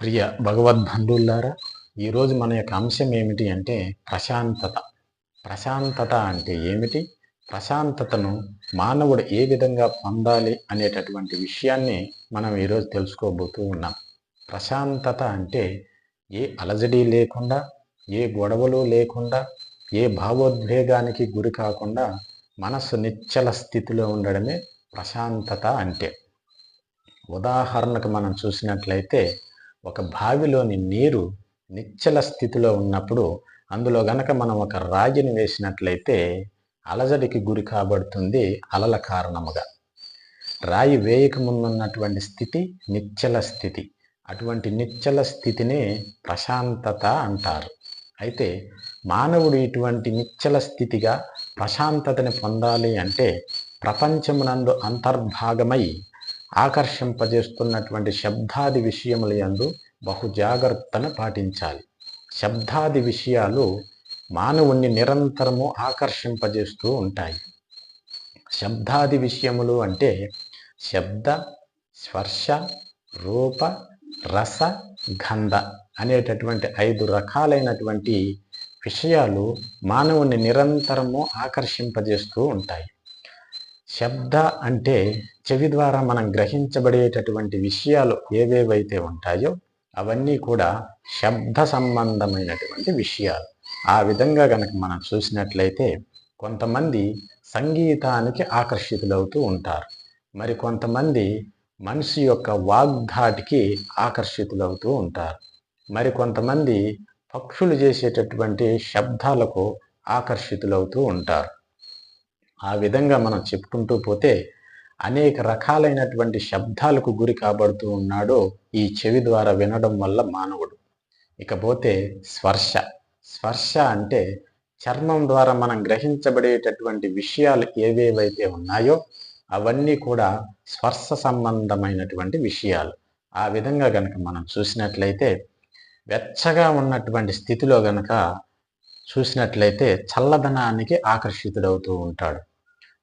ప్రియ భగవద్బంధువులారా ఈరోజు మన యొక్క అంశం ఏమిటి అంటే ప్రశాంతత. ప్రశాంతత అంటే ఏమిటి? ప్రశాంతతను మానవుడు ఏ విధంగా పొందాలి అనేటటువంటి విషయాన్ని మనం ఈరోజు తెలుసుకోబోతూ ఉన్నాం. ప్రశాంతత అంటే ఏ అలజడి లేకుండా ఏ గొడవలు లేకుండా ఏ భావోద్వేగానికి గురి కాకుండా మనస్సు నిశ్చల స్థితిలో ఉండడమే ప్రశాంతత అంటే. ఉదాహరణకు మనం చూసినట్లయితే ఒక బావిలోని నీరు నిచ్చల స్థితిలో ఉన్నప్పుడు అందులో గనక మనం ఒక రాగిని వేసినట్లయితే అలజడికి గురి కాబడుతుంది అలల కారణముగా. రాయి వేయక ముందున్నటువంటి స్థితి నిశ్చల స్థితి. అటువంటి నిచ్చల స్థితిని ప్రశాంతత అంటారు. అయితే మానవుడు ఇటువంటి నిశ్చల స్థితిగా ప్రశాంతతని పొందాలి అంటే ప్రపంచమునందు అంతర్భాగమై ఆకర్షింపజేస్తున్నటువంటి శబ్దాది విషయముల యందు బహు జాగ్రత్తను పాటించాలి. శబ్దాది విషయాలు మానవుణ్ణి నిరంతరము ఆకర్షింపజేస్తూ ఉంటాయి. శబ్దాది విషయములు అంటే శబ్ద స్పర్శ రూప రస గంధ అనేటటువంటి ఐదు రకాలైనటువంటి విషయాలు మానవుని నిరంతరము ఆకర్షింపజేస్తూ ఉంటాయి. శబ్ద అంటే చెవి ద్వారా మనం గ్రహించబడేటటువంటి విషయాలు ఏవేవైతే ఉంటాయో అవన్నీ కూడా శబ్ద సంబంధమైనటువంటి విషయాలు. ఆ విధంగా కనుక మనం చూసినట్లయితే కొంతమంది సంగీతానికి ఆకర్షితులవుతూ ఉంటారు. మరి కొంతమంది మనిషి యొక్క వాగ్ధాటికి ఆకర్షితులవుతూ ఉంటారు. మరి కొంతమంది పక్షులు చేసేటటువంటి శబ్దాలకు ఆకర్షితులవుతూ ఉంటారు. ఆ విధంగా మనం చెప్పుకుంటూ పోతే అనేక రకాలైనటువంటి శబ్దాలకు గురి కాబడుతూ ఉన్నాడు ఈ చెవి ద్వారా వినడం వల్ల మానవుడు. ఇకపోతే స్పర్శ. స్పర్శ అంటే చర్మం ద్వారా మనం గ్రహించబడేటటువంటి విషయాలు ఏవేవైతే ఉన్నాయో అవన్నీ కూడా స్పర్శ సంబంధమైనటువంటి విషయాలు. ఆ విధంగా గనక మనం చూసినట్లయితే వెచ్చగా ఉన్నటువంటి స్థితిలో గనక చూసినట్లయితే చల్లదనానికి ఆకర్షితుడవుతూ ఉంటాడు.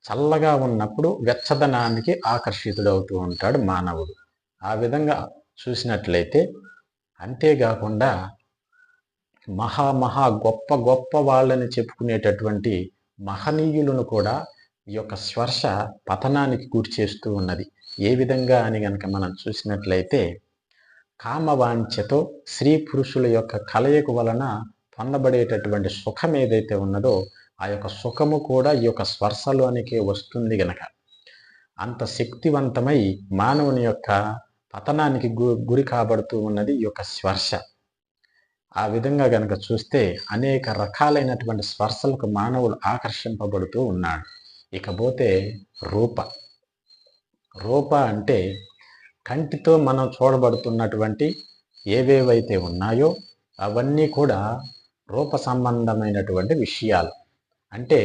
చల్లగా ఉన్నప్పుడు వెచ్చదనానికి ఆకర్షితుడవుతూ ఉంటాడు మానవుడు. ఆ విధంగా చూసినట్లయితే అంతేకాకుండా మహా మహా గొప్ప గొప్ప వాళ్ళని చెప్పుకునేటటువంటి మహనీయులను కూడా ఈ యొక్క స్పర్శ పతనానికి గురి చేస్తూ ఉన్నది. ఏ విధంగా అని గనక మనం చూసినట్లయితే కామవాంఛతో స్త్రీ పురుషుల యొక్క కలయిక వలన పొందబడేటటువంటి సుఖం ఏదైతే ఉన్నదో ఆ యొక్క సుఖము కూడా ఈ యొక్క స్పర్శలోనికే వస్తుంది గనక. అంత శక్తివంతమై మానవుని యొక్క పతనానికి గు గురి కాబడుతూ ఉన్నది ఈ యొక్క స్పర్శ. ఆ విధంగా గనక చూస్తే అనేక రకాలైనటువంటి స్పర్శలకు మానవుడు ఆకర్షింపబడుతూ ఉన్నాడు. ఇకపోతే రూప. రూప అంటే కంటితో మనం చూడబడుతున్నటువంటి ఏవేవైతే ఉన్నాయో అవన్నీ కూడా రూప సంబంధమైనటువంటి విషయాలు. అంటే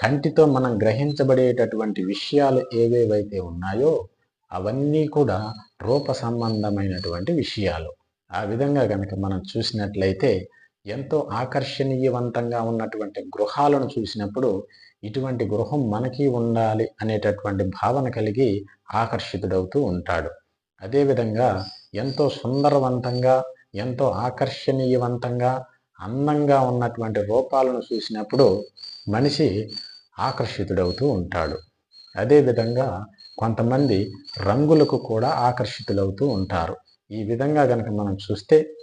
కంటితో మనం గ్రహించబడేటటువంటి విషయాలు ఏవేవైతే ఉన్నాయో అవన్నీ కూడా రూప సంబంధమైనటువంటి విషయాలు. ఆ విధంగా కనుక మనం చూసినట్లయితే ఎంతో ఆకర్షణీయవంతంగా ఉన్నటువంటి గృహాలను చూసినప్పుడు ఇటువంటి గృహం మనకి ఉండాలి అనేటటువంటి భావన కలిగి ఆకర్షితుడవుతూ ఉంటాడు. అదేవిధంగా ఎంతో సుందరవంతంగా ఎంతో ఆకర్షణీయవంతంగా అందంగా ఉన్నటువంటి రూపాలను చూసినప్పుడు మనిషి ఆకర్షితుడవుతూ ఉంటాడు. అదేవిధంగా కొంతమంది రంగులకు కూడా ఆకర్షితులవుతూ ఉంటారు. ఈ విధంగా కనుక మనం చూస్తే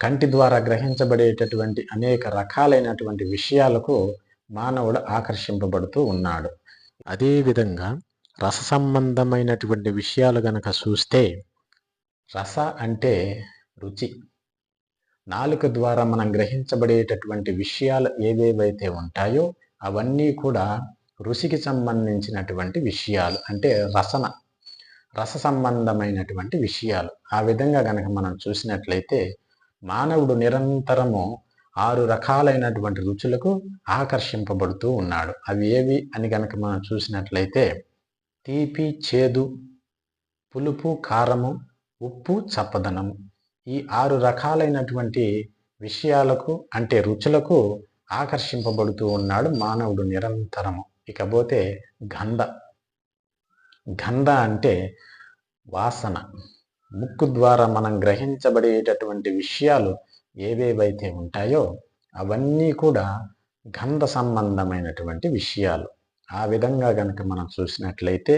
కంటి ద్వారా గ్రహించబడేటటువంటి అనేక రకాలైనటువంటి విషయాలకు మానవుడు ఆకర్షింపబడుతూ ఉన్నాడు. అదేవిధంగా రస సంబంధమైనటువంటి విషయాలు గనక చూస్తే రస అంటే రుచి. నాలుక ద్వారా మనం గ్రహించబడేటటువంటి విషయాలు ఏవేవైతే ఉంటాయో అవన్నీ కూడా రుచికి సంబంధించినటువంటి విషయాలు అంటే రసన రస సంబంధమైనటువంటి విషయాలు. ఆ విధంగా గనక మనం చూసినట్లయితే మానవుడు నిరంతరము ఆరు రకాలైనటువంటి రుచులకు ఆకర్షింపబడుతూ ఉన్నాడు. అవి ఏవి అని గనక మనం చూసినట్లయితే తీపి చేదు పులుపు కారము ఉప్పు చప్పదనము. ఈ ఆరు రకాలైనటువంటి విషయాలకు అంటే రుచులకు ఆకర్షింపబడుతూ ఉన్నాడు మానవుడు నిరంతరము. ఇకపోతే గంధ. గంధ అంటే వాసన. ముక్కు ద్వారా మనం గ్రహించబడేటటువంటి విషయాలు ఏవేవైతే ఉంటాయో అవన్నీ కూడా గంధ సంబంధమైనటువంటి విషయాలు. ఆ విధంగా కనుక మనం చూసినట్లయితే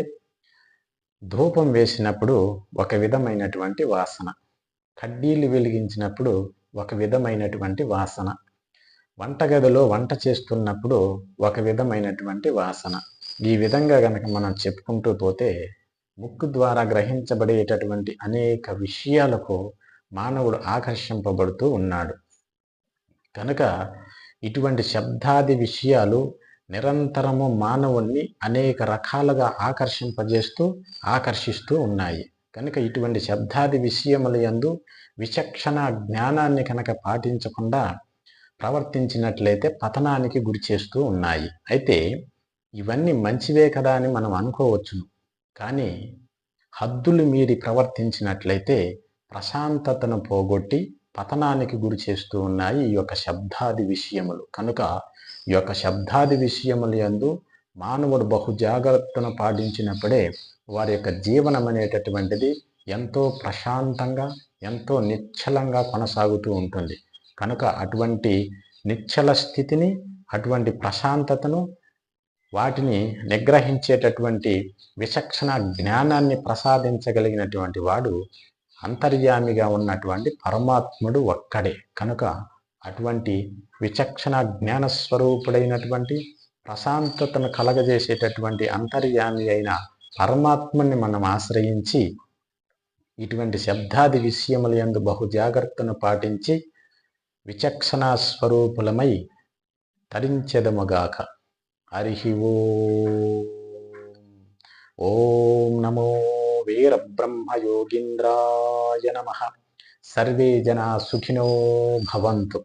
ధూపం వేసినప్పుడు ఒక విధమైనటువంటి వాసన. కడ్డీలు వెలిగించినప్పుడు ఒక విధమైనటువంటి వాసన. వంటగదిలో వంట చేస్తున్నప్పుడు ఒక విధమైనటువంటి వాసన. ఈ విధంగా కనుక మనం చెప్పుకుంటూ పోతే ముక్కు ద్వారా గ్రహించబడేటటువంటి అనేక విషయాలకు మానవుడు ఆకర్షింపబడుతూ ఉన్నాడు. కనుక ఇటువంటి శబ్దాది విషయాలు నిరంతరము మానవుణ్ణి అనేక రకాలుగా ఆకర్షింపజేస్తూ ఆకర్షిస్తూ ఉన్నాయి. కనుక ఇటువంటి శబ్దాది విషయముల యందు విచక్షణ జ్ఞానాన్ని కనుక పాటించకుండా ప్రవర్తించినట్లయితే పతనానికి గురి చేస్తూ ఉన్నాయి. అయితే ఇవన్నీ మంచివే కదా అని మనం అనుకోవచ్చును. కానీ హద్దులు మీరి ప్రవర్తించినట్లయితే ప్రశాంతతను పోగొట్టి పతనానికి గురి చేస్తూ ఉన్నాయి ఈ యొక్క శబ్దాది విషయములు. కనుక ఈ యొక్క శబ్దాది విషయముల యందు మానవుడు బహు జాగ్రత్తను పాటించినప్పుడే వారి యొక్క జీవనం అనేటటువంటిది ఎంతో ప్రశాంతంగా ఎంతో నిశ్చలంగా కొనసాగుతూ ఉంటుంది. కనుక అటువంటి నిశ్చల స్థితిని అటువంటి ప్రశాంతతను వాటిని నిగ్రహించేటటువంటి విచక్షణ జ్ఞానాన్ని ప్రసాదించగలిగినటువంటి వాడు అంతర్యామిగా ఉన్నటువంటి పరమాత్ముడు ఒక్కడే. కనుక అటువంటి విచక్షణ జ్ఞాన స్వరూపుడైనటువంటి ప్రశాంతతను కలగజేసేటటువంటి అంతర్యామి అయిన పరమాత్మని మనం ఆశ్రయించి ఇటువంటి శబ్దాది విషయముల ఎందు బహు జాగ్రత్తను పాటించి విచక్షణా స్వరూపులమై తరించెదముగాక. హరి ఓం నమో వీరబ్రహ్మయోగీంద్రాయ నమ. సర్వే జనా సుఖినో భవంతు.